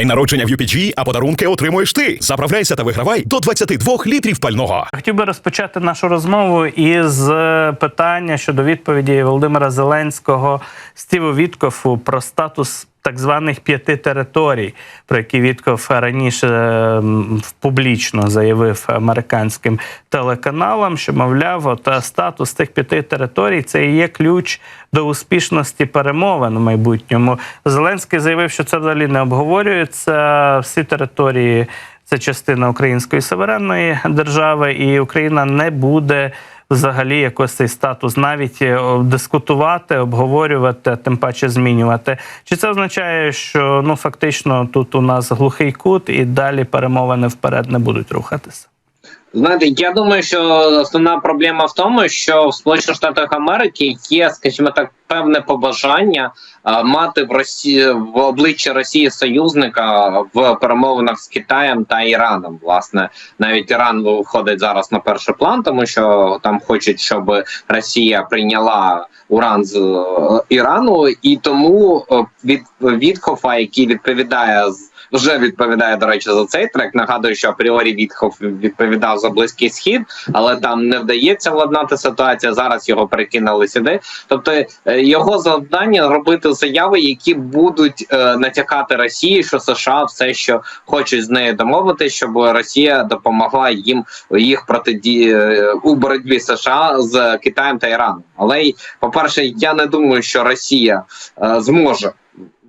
День народження в UPG, а подарунки отримуєш ти. Заправляйся та вигравай до 22 літрів пального. Хотів би розпочати нашу розмову із е, питання щодо відповіді Володимира Зеленського Стіву Віткофу про статус так званих п'яти територій, про які Вітков раніше публічно заявив американським телеканалам, що мовляв, от е, статус тих п'яти територій це і є ключ до успішності перемовин у майбутньому. Зеленський заявив, що це взагалі не обговорюється. Всі території це частина української суверенної держави, і Україна не буде взагалі якось цей статус навіть е, дискутувати, обговорювати, тим паче змінювати. Чи це означає, що ну фактично тут у нас глухий кут, і далі перемовини вперед не будуть рухатися? Знаєте, я думаю, що основна проблема в тому, що в Сполучених Штатах Америки є, скажімо так, певне побажання мати в Росії в обличчі Росії союзника в перемовинах з Китаєм та Іраном. Власне, навіть Іран виходить зараз на перший план, тому що там хочуть, щоб Росія прийняла уран з е, Ірану, і тому е, від Вітхофа, який відповідає з вже відповідає до речі за цей трек. Нагадую, що апріорі Вітхоф відповідав за близький схід, але там не вдається владнати ситуацію. Зараз його перекинули сюди. Тобто е, його завдання робити заяви, які будуть е, натякати Росії, що США все, що хочуть з нею домовити, щоб Росія допомогла їм їх протиді е, у боротьбі США з Китаєм та Іраном. Але по перше, я не думаю, що Росія е, зможе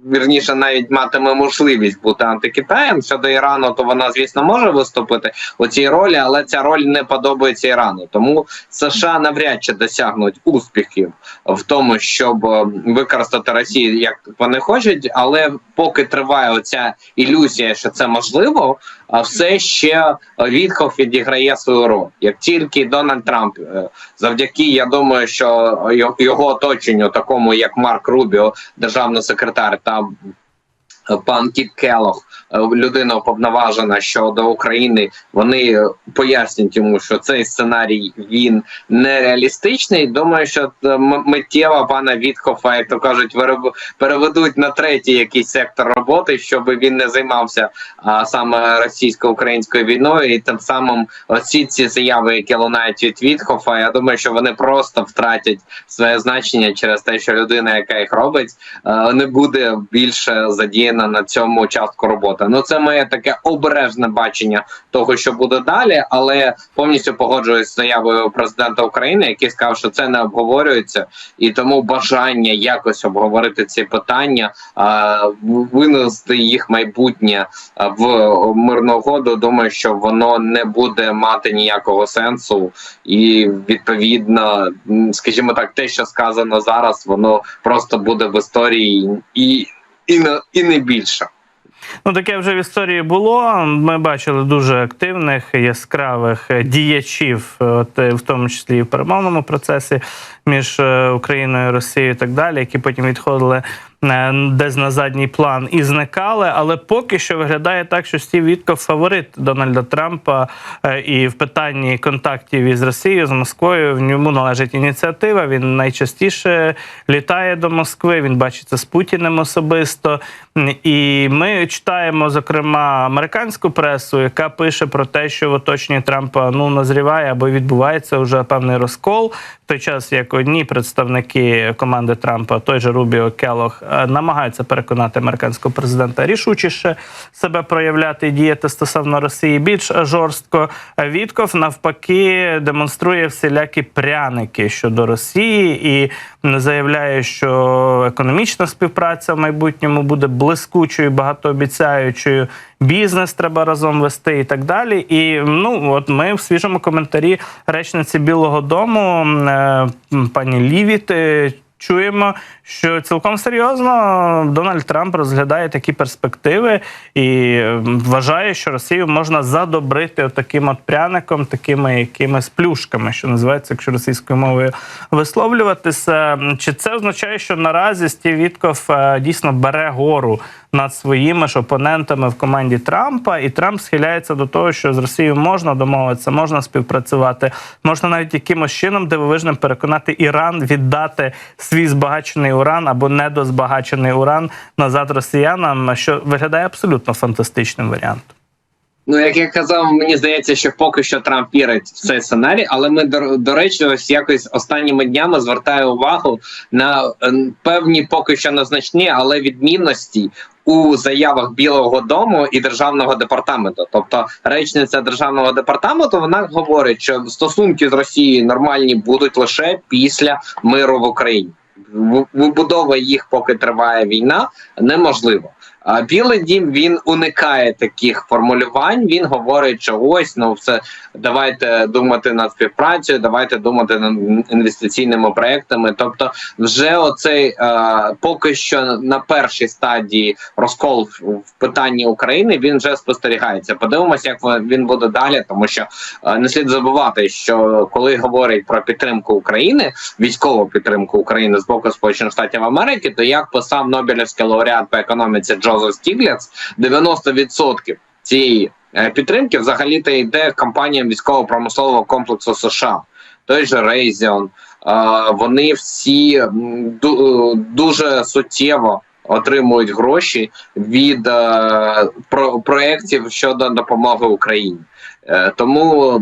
вірніше навіть матиме можливість бути антикитаєм щодо Ірану, то вона, звісно, може виступити у цій ролі, але ця роль не подобається Ірану. Тому США навряд чи досягнуть успіхів в тому, щоб е, використати Росію як вони хочуть, але поки триває оця ілюзія, що це можливо, а все ще Вітхов відіграє свою роль. Як тільки Дональд Трамп, е, завдяки, я думаю, що його оточенню, такому як Марк Рубіо, державний секретар, та там пан Кіт Келох, е, людина уповноважена щодо України, вони е, пояснюють йому, що цей сценарій він нереалістичний. Думаю, що е, миттєво пана Вітхофа, як то кажуть, вироб- переведуть на третій якийсь сектор роботи, щоб він не займався а, саме російсько-українською війною, і тим самим оці ці заяви, які лунають від Вітхофа, я думаю, що вони просто втратять своє значення через те, що людина, яка їх робить, не буде більше задіяна на цьому частку роботи. Ну це моє таке обережне бачення того, що буде далі, але повністю погоджуюсь з заявою президента України, який сказав, що це не обговорюється, і тому бажання якось обговорити ці питання, винести їх майбутнє в мирну угоду. Думаю, що воно не буде мати ніякого сенсу, і відповідно, скажімо так, те, що сказано зараз, воно просто буде в історії і, і, не, і не більше. Ну, таке вже в історії було. Ми бачили дуже активних, яскравих діячів, от, е, в тому числі і в перемовному процесі між е, Україною і Росією і так далі, які потім відходили десь на задній план і зникали. Але поки що виглядає так, що Стів Вітков фаворит Дональда Трампа е, і в питанні контактів із Росією з Москвою. В ньому належить ініціатива. Він найчастіше літає до Москви. Він бачиться з Путіним особисто. І ми читаємо зокрема американську пресу, яка пише про те, що в оточенні Трампа ну назріває або відбувається вже певний розкол. В той час як одні представники команди Трампа, той же Рубіо Келох, е, намагаються переконати американського президента рішучіше себе проявляти і діяти стосовно Росії більш жорстко. Вітков навпаки демонструє всілякі пряники щодо Росії і заявляє, що економічна співпраця в майбутньому буде блискучою, багатообіцяючою. Бізнес треба разом вести і так далі. І ну от ми в свіжому коментарі речниці Білого Дому е, пані Лівіт. Чуємо, що цілком серйозно Дональд Трамп розглядає такі перспективи і е, вважає, що Росію можна задобрити таким от пряником, такими якимись плюшками, що називається, якщо російською мовою висловлюватися. Чи це означає, що наразі Стів Вітков е, дійсно бере гору над своїми ж опонентами в команді Трампа, і Трамп схиляється до того, що з Росією можна домовитися, можна співпрацювати, можна навіть якимось чином дивовижним переконати Іран віддати свій збагачений уран або недозбагачений уран назад росіянам, що виглядає абсолютно фантастичним варіантом. Ну, як я казав, мені здається, що поки що Трамп вірить в цей сценарій, але ми до, до речі, ось якось останніми днями звертаю увагу на е, певні поки що незначні, але відмінності. У заявах Білого Дому і державного департаменту, тобто речниця державного департаменту, вона говорить, що стосунки з Росією нормальні будуть лише після миру в Україні. Вибудова їх, поки триває війна, неможливо. Білий дім він уникає таких формулювань. Він говорить, що ось ну все давайте думати над співпрацею, давайте думати над інвестиційними проектами. Тобто, вже оцей е, поки що на першій стадії розкол в, питанні України він вже спостерігається. Подивимося, як він буде далі, тому що е, не слід забувати, що коли говорять про підтримку України, військову підтримку України з боку Сполучених Штатів Америки, то як писав Нобелівський лауреат по економіці Джозеф Стігліц, 90% цієї е, підтримки взагалі то йде компаніям військово-промислового комплексу США. Той же е, вони всі дуже суттєво отримують гроші від е, про- проєктів щодо допомоги Україні. Е, Тому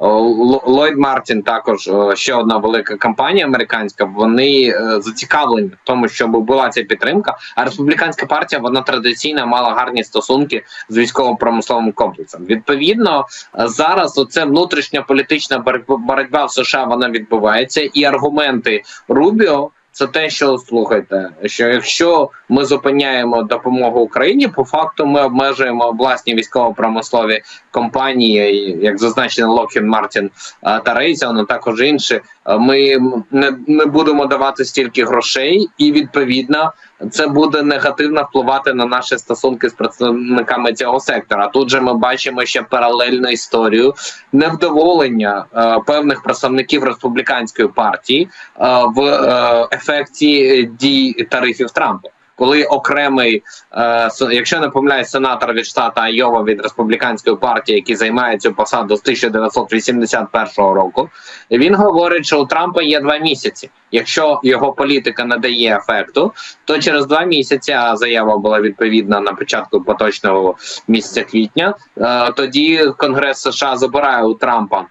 Ллойд Мартін також ще одна велика компанія американська. Вони е, зацікавлені в тому, щоб була ця підтримка. А республіканська партія вона традиційно мала гарні стосунки з військово-промисловим комплексом. Відповідно, зараз оце внутрішня політична боротьба в США вона відбувається, і аргументи Рубіо. Це те, що слухайте, що якщо ми зупиняємо допомогу Україні, по факту ми обмежуємо власні військово-промислові компанії, як зазначено Martin е, та Raytheon, а також інші. Е, Ми не, не будемо давати стільки грошей, і відповідно це буде негативно впливати на наші стосунки з представниками цього сектора. Тут же ми бачимо ще паралельну історію невдоволення е, певних представників республіканської партії е, в е, ефекті дій тарифів Трампа. Коли окремий, е, якщо не помиляюсь, сенатор від штата Айова від республіканської партії, який займає цю посаду з 1981 року, він говорить, що у Трампа є два місяці. Якщо його політика не дає ефекту, то через два місяці а заява була відповідна на початку поточного місяця квітня. е, Тоді Конгрес США забирає у Трампа.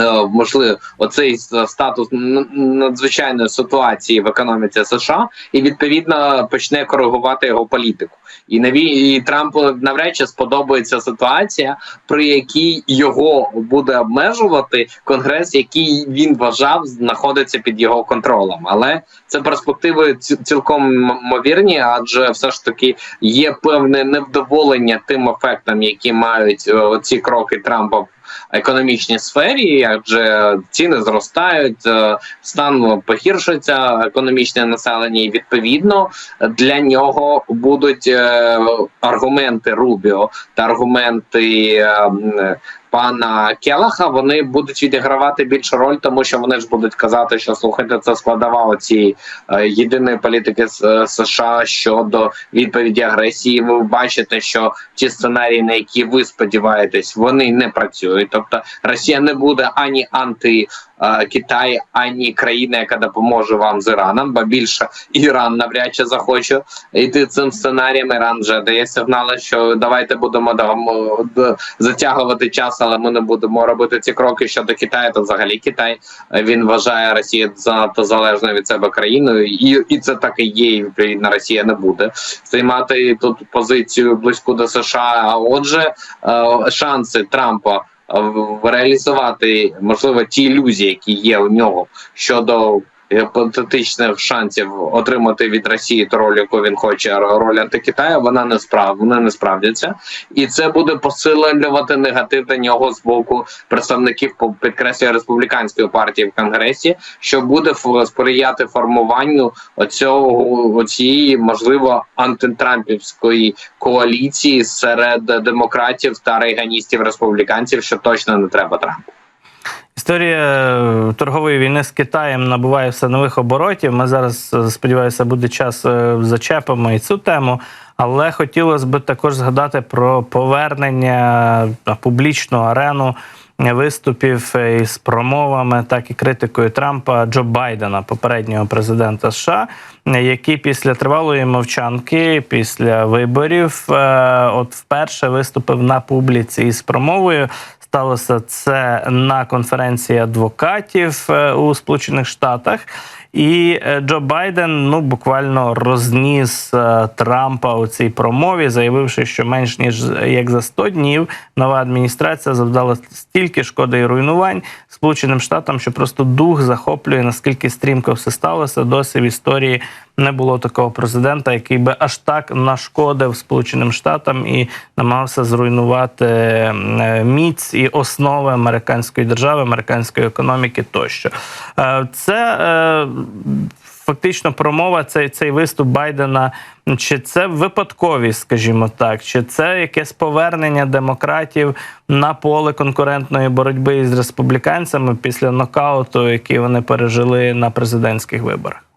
Е, Можливо, оцей статус надзвичайної ситуації в економіці США, і відповідно почне коригувати його політику. І наві і Трампу навряд чи сподобається ситуація, при якій його буде обмежувати конгрес, який він вважав знаходиться під його контролем. Але це перспективи цілком м- ймовірні, адже все ж таки є певне невдоволення тим ефектом, які мають е, ці кроки Трампа економічній сфері, адже ціни зростають, е, стан погіршується економічне населення, і відповідно для нього будуть е, аргументи Рубіо та аргументи. е, Пана Келаха вони будуть відігравати більшу роль, тому що вони ж будуть казати, що слухайте, це складова е, єдиної політики США щодо відповіді агресії. Ви бачите, що ті сценарії, на які ви сподіваєтесь, вони не працюють. Тобто Росія не буде ані анти Китай, ані країна, яка допоможе вам з Іраном, бо більше Іран навряд чи захоче йти цим сценарієм. Іран вже дає сигнали, що давайте будемо затягувати час, але ми не будемо робити ці кроки щодо Китаю. То взагалі Китай е, він вважає Росію занадто залежною від себе країною, і, і це так і є. І відповідно Росія не буде займати тут позицію близьку до США. А отже, е, шанси Трампа. е, Реалізувати можливо ті ілюзії, які є у нього щодо гіпотетичних шансів отримати від Росії ту роль, яку він хоче, роль антикитаю, вона не справ вони не справдяться, і це буде посилювати негатив до нього з боку представників підкреслюю республіканської партії в конгресі, що буде сприяти формуванню оцього оцієї можливо антитрампівської коаліції серед демократів та рейганістів республіканців, що точно не треба Трампу. Історія е, торгової війни з Китаєм набуває все нових оборотів. Ми зараз е, сподіваюся, буде час е, зачепимо і цю тему. Але хотілося б також згадати про повернення на публічну арену виступів із промовами, так і критикою Трампа Джо Байдена, попереднього президента США, який після тривалої мовчанки, після виборів, от вперше виступив на публіці із промовою. Сталося це на конференції адвокатів е, у Сполучених Штатах. І е, Джо Байден ну буквально розніс е, Трампа у цій промові, заявивши, що менш ніж як за 100 днів нова адміністрація завдала стільки шкоди і руйнувань Сполученим Штатам, що просто дух захоплює наскільки стрімко все сталося. Досі в історії не було такого президента, який би аж так нашкодив Сполученим Штатам і намагався зруйнувати е, міць і основи американської держави, американської економіки тощо. Е, Це е, фактично промова, цей, цей виступ Байдена. Чи це випадковість, скажімо так, чи це якесь повернення демократів на поле конкурентної боротьби із республіканцями після нокауту, який вони пережили на президентських виборах?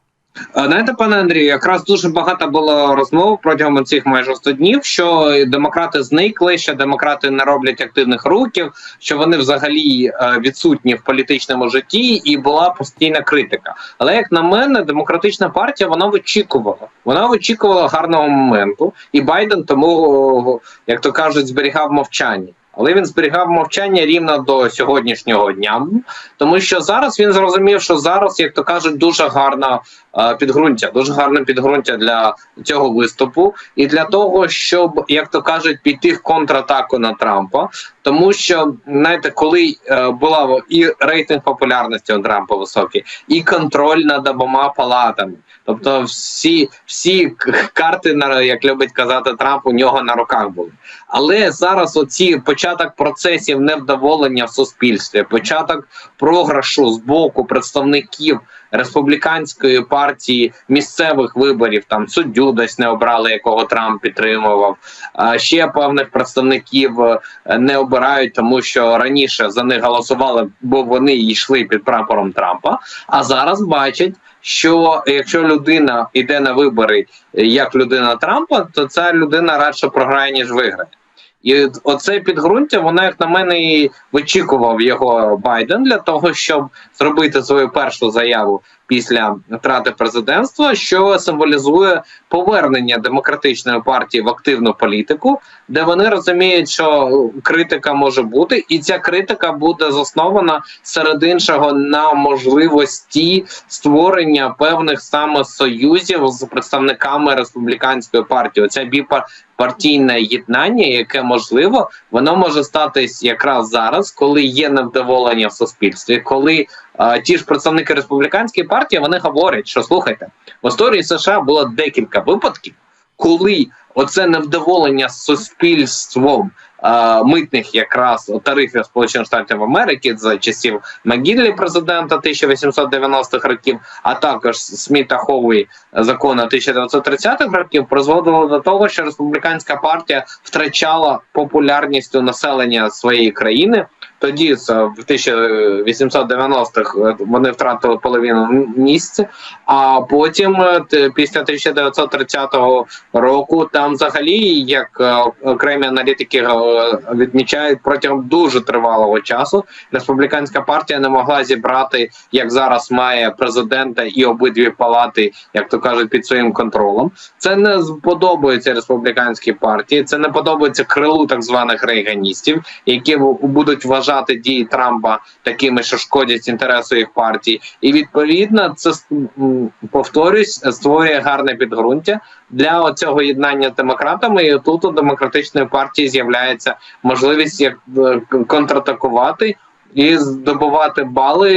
А, Знаєте, пане Андрію, якраз дуже багато було розмов протягом цих майже 100 днів, що демократи зникли, що демократи не роблять активних рухів, що вони взагалі е, відсутні в політичному житті, і була постійна критика. Але як на мене, демократична партія вона вичікувала. Вона вичікувала гарного моменту, і Байден тому, як то кажуть, зберігав мовчання. Але він зберігав мовчання рівно до сьогоднішнього дня, тому що зараз він зрозумів, що зараз, як то кажуть, дуже гарна е, підґрунтя, дуже гарне підґрунтя для цього виступу, і для того, щоб як то кажуть, піти в контратаку на Трампа. Тому що знаєте, коли е, була і рейтинг популярності у Трампа високий, і контроль над обома палатами, тобто всі всі карти як любить казати Трамп, у нього на руках були. Але зараз оці початок процесів невдоволення в суспільстві, початок програшу з боку представників республіканської партії місцевих виборів, там суддю десь не обрали, якого Трамп підтримував. А ще певних представників е, не обирають, тому що раніше за них голосували, бо вони йшли під прапором Трампа. А зараз бачать. Що якщо людина йде на вибори як людина Трампа, то ця людина радше програє ніж виграє. І оце підґрунтя, воно, як на мене, і вичікував його Байден для того, щоб зробити свою першу заяву після втрати президентства, що символізує повернення демократичної партії в активну політику, де вони розуміють, що критика може бути, і ця критика буде заснована серед іншого на можливості створення певних саме союзів з представниками республіканської партії. Оця біпартійне єднання, яке можливо, воно може статись якраз зараз, коли є невдоволення в суспільстві, коли ті ж представники республіканської партії вони говорять, що слухайте, в історії США було декілька випадків, коли оце невдоволення суспільством а, митних якраз тарифів Сполучених Штатів Америки за часів Магіллі президента 1890-х років, а також Сміта Хові закону 1930-х років, призводило до того, що республіканська партія втрачала популярність у населення своєї країни. Тоді це в 1890-х е, вони втратили половину місця, а потім, е, після 1930 року, там взагалі, як е, окремі аналітики відмічають, протягом дуже тривалого часу республіканська партія не могла зібрати, як зараз має президента і обидві палати, як то кажуть, під своїм контролем. Це не подобається республіканській партії, це не подобається крилу так званих рейганістів, які будуть вважати дії Трампа такими, що шкодять інтересу їх партії, і відповідно це повторюсь, створює гарне підґрунтя для цього єднання демократами. І тут у демократичної партії з'являється можливість як е, контратакувати і здобувати бали,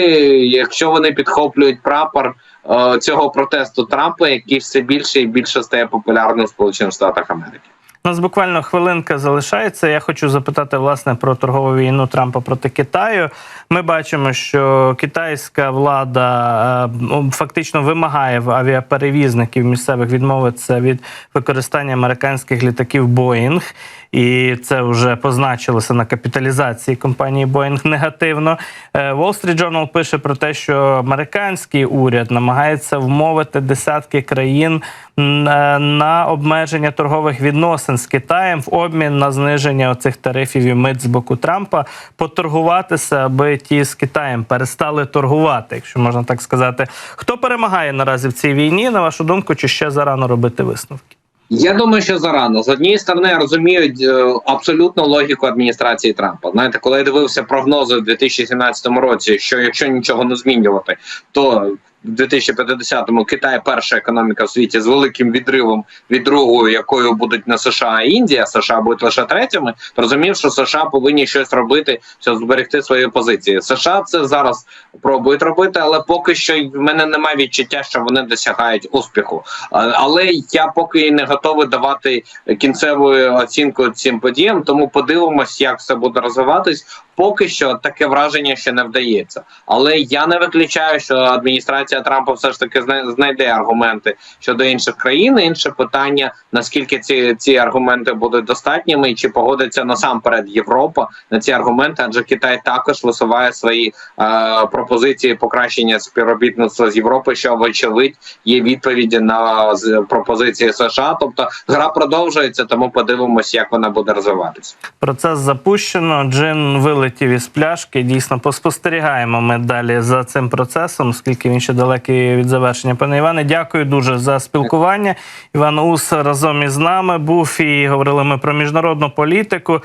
якщо вони підхоплюють прапор е, цього протесту Трампа, який все більше і більше стає популярним в Сполучених Штатах Америки. Нас буквально хвилинка залишається. Я хочу запитати власне про торгову війну Трампа проти Китаю. Ми бачимо, що китайська влада е, ну, фактично вимагає в авіаперевізників місцевих відмовитися від використання американських літаків Боїнг. І це вже позначилося на капіталізації компанії Боїнг негативно. Е, Wall Street Journal пише про те, що американський уряд намагається вмовити десятки країн е, на обмеження торгових відносин з Китаєм в обмін на зниження оцих тарифів і мит з боку Трампа, поторгуватися, аби ті з Китаєм перестали торгувати, якщо можна так сказати. Хто перемагає наразі в цій війні? На вашу думку, чи ще зарано робити висновки? Я думаю, що зарано з однієї сторони я розумію е, абсолютно логіку адміністрації Трампа. Знаєте, коли я дивився прогнози в 2017 році, що якщо нічого не змінювати, то в 2050-му Китай перша економіка в світі з великим відривом від другої, якою будуть не США а Індія, США будуть лише третіми. Розумів, що США повинні щось робити, щоб зберегти свої позиції. США це зараз пробують робити, але поки що в мене немає відчуття, що вони досягають успіху. Але я поки і не готовий давати кінцеву оцінку цим подіям, тому подивимось, як все буде розвиватись. Поки що таке враження ще не вдається. Але я не виключаю, що адміністрація Трампа все ж таки зна- знайде аргументи щодо інших країн. Інше питання: наскільки ці, ці аргументи будуть достатніми, і чи погодиться насамперед Європа на ці аргументи, адже Китай також висуває свої е, пропозиції покращення співробітництва з Європи, що вочевидь є відповіді на з- пропозиції США. Тобто гра продовжується, тому подивимось, як вона буде розвиватися. Процес запущено. Джин вилетів із пляшки. Дійсно, поспостерігаємо ми далі за цим процесом, оскільки він ще далекий від завершення. Пане Іване, дякую дуже за спілкування. Іван Ус разом із нами був і говорили ми про міжнародну політику.